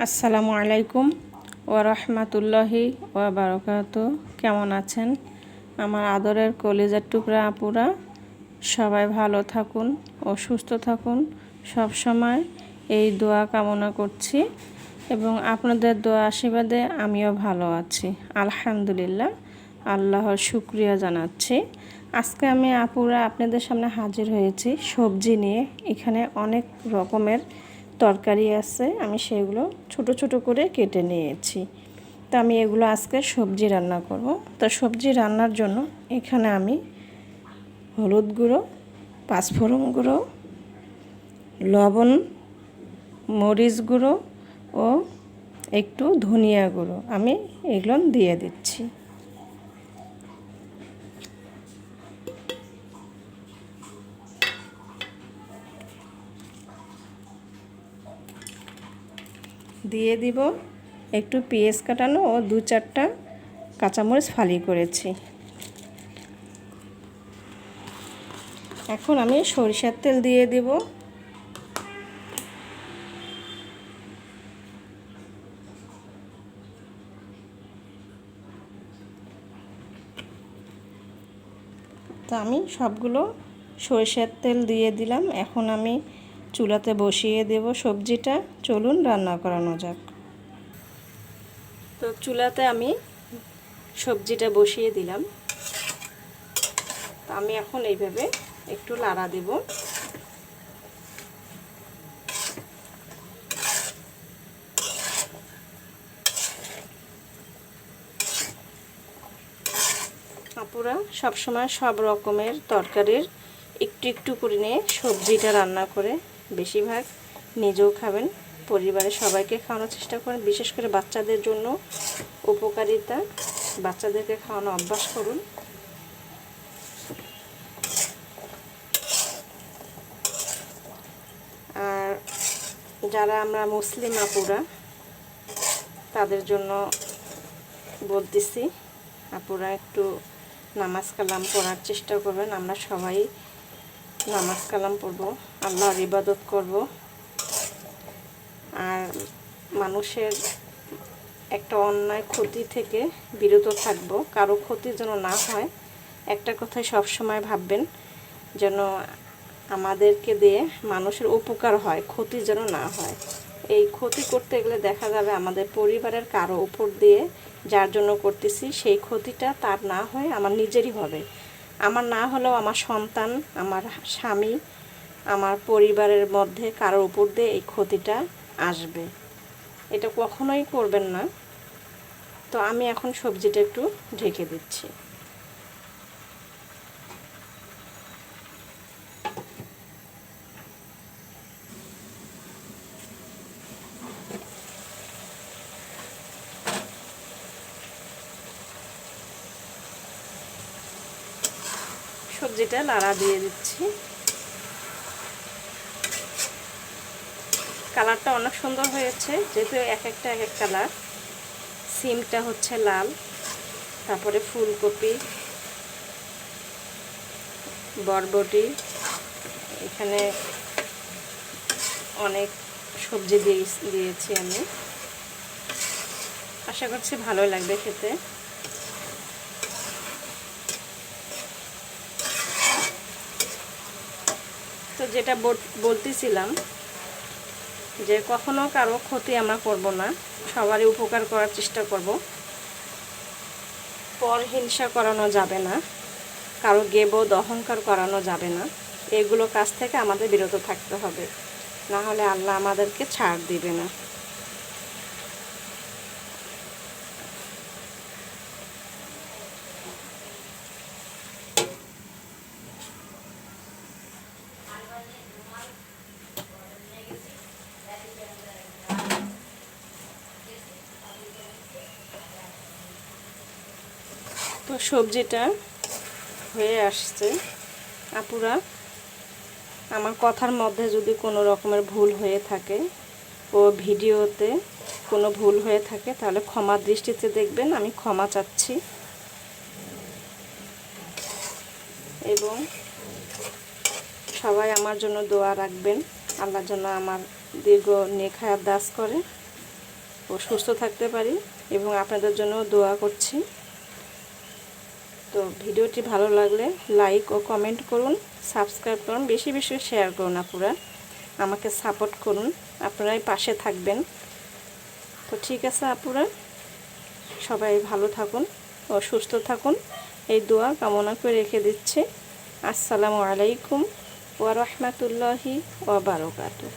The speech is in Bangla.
আসসালামু আলাইকুম ও রহমাতুল্লাহি ও বারকাত কেমন আছেন? আমার আদরের কলেজের টুকরা আপুরা, সবাই ভালো থাকুন ও সুস্থ থাকুন। সব সময় এই দোয়া কামনা করছি এবং আপনাদের দোয়া আশীর্বাদে আমিও ভালো আছি। আলহামদুলিল্লাহ, আল্লাহর শুক্রিয়া জানাচ্ছি। আজকে আমি আপুরা আপনাদের সামনে হাজির হয়েছি সবজি নিয়ে। এখানে অনেক রকমের তরকারি আছে, আমি সেগুলো ছোট ছোট করে কেটে নিয়েছি। তো আমি এগুলো আজকে সবজি রান্না করব। তো সবজি রান্নার জন্য এখানে আমি হলুদ গুঁড়ো, পাঁচফোড়ন গুঁড়ো, লবণ, মরিচ গুঁড়ো ও একটু ধনিয়া গুঁড়ো আমি এগুলো দিয়ে দিচ্ছি। দিয়ে দিব। একটু পেঁয়াজ কাটানো ও দু চারটা কাঁচামরিচ ফালি করেছি। এখন আমি সরিষার তেল দিয়ে দেব। তো আমি সবগুলো সরিষার তেল দিয়ে দিলাম। এখন আমি চুলাতে বসিয়ে দেব সবজিটা। চলুন রান্না করানো যাক। তো চুলাতে আমি সবজিটা বসিয়ে দিলাম। আমি এখন এইভাবে একটু লাড়া দেব। আপুরা সবসময় সব রকমের তরকারির একটু একটু করে নিয়ে সবজিটা রান্না করে বেশিরভাগ নিজেও খাবেন। পরিবারের সবাইকে খাওয়ানোর চেষ্টা করেন। বিশেষ করে বাচ্চাদের জন্য উপকারিতা, বাচ্চাদেরকে খাওয়ানো অভ্যাস করুন। আর যারা আমরা মুসলিম আপুরা, তাদের জন্য বলতেছি, আপুরা একটু নামাজ কালাম পড়ার চেষ্টা করবেন। আমরা সবাই নামাজ কালাম পড়ব, আল্লাহর ইবাদত করব। আর মানুষের একটা অন্যায় ক্ষতি থেকে বিরত থাকব। কারও ক্ষতি যেন না হয়, একটা কথাই সব সময় ভাববেন, যেন আমাদেরকে দিয়ে মানুষের উপকার হয়, ক্ষতি যেন না হয়। এই ক্ষতি করতে গেলে দেখা যাবে আমাদের পরিবারের কারও উপর দিয়ে যার জন্য করতেছি, সেই ক্ষতিটা তার না হয় আমার নিজেরই হবে। আমার না হলেও আমার সন্তান, আমার স্বামী, আমার পরিবারের মধ্যে কারও উপর দিয়ে এই ক্ষতিটা আসবে। এটা কখনোই করবেন না। তো আমি এখন সবজিটা একটু ঢেকে দিচ্ছি। সবজিটা লাড়া দিয়ে দিচ্ছি। কালারটা অনেক সুন্দর হয়েছে, যেহেতু এক একটা এক এক কালার। সিমটা হচ্ছে লাল, তারপরে ফুলকপি, বরবটি, এখানে অনেক সবজি দিয়ে দিয়েছি আমি। আশা করছি ভালোই লাগবে খেতে। যেটা বলতেছিলাম যে কখনো কারও ক্ষতি আমরা করব না, সবারই উপকার করার চেষ্টা করব। পর হিংসা করানো যাবে না, কারও গেব অহংকার করানো যাবে না, এগুলো কাছ থেকে আমাদের বিরত থাকতে হবে। না হলে আল্লাহ আমাদেরকে ছাড় দিবে না। সবজিটা হয়ে আসছে। আপুরা, আমার কথার মধ্যে যদি কোনো রকমের ভুল হয়ে থাকে ও ভিডিওতে কোনো ভুল হয়ে থাকে, তাহলে ক্ষমা দৃষ্টিতে দেখবেন, আমি ক্ষমা চাচ্ছি। এবং সবাই আমার জন্য দোয়া রাখবেন। আল্লাহর জন্য আমার দীর্ঘ নেখায়াত দাস করে। ও সুস্থ থাকতে পারি এবং আপনাদের জন্য দোয়া করছি। তো ভিডিওটি ভালো লাগলে লাইক ও কমেন্ট করুন সাবস্ক্রাইব করুন, বেশি বেশি শেয়ার করুন আপুরা, আমাকে সাপোর্ট করুন, আপনারাই পাশে থাকবেন। তো ঠিক আছে আপুরা, সবাই ভালো থাকুন ও সুস্থ থাকুন, এই দোয়া কামনা করে রেখে দিচ্ছে। আসসালামু আলাইকুম ওয়া বারাকাতুহু।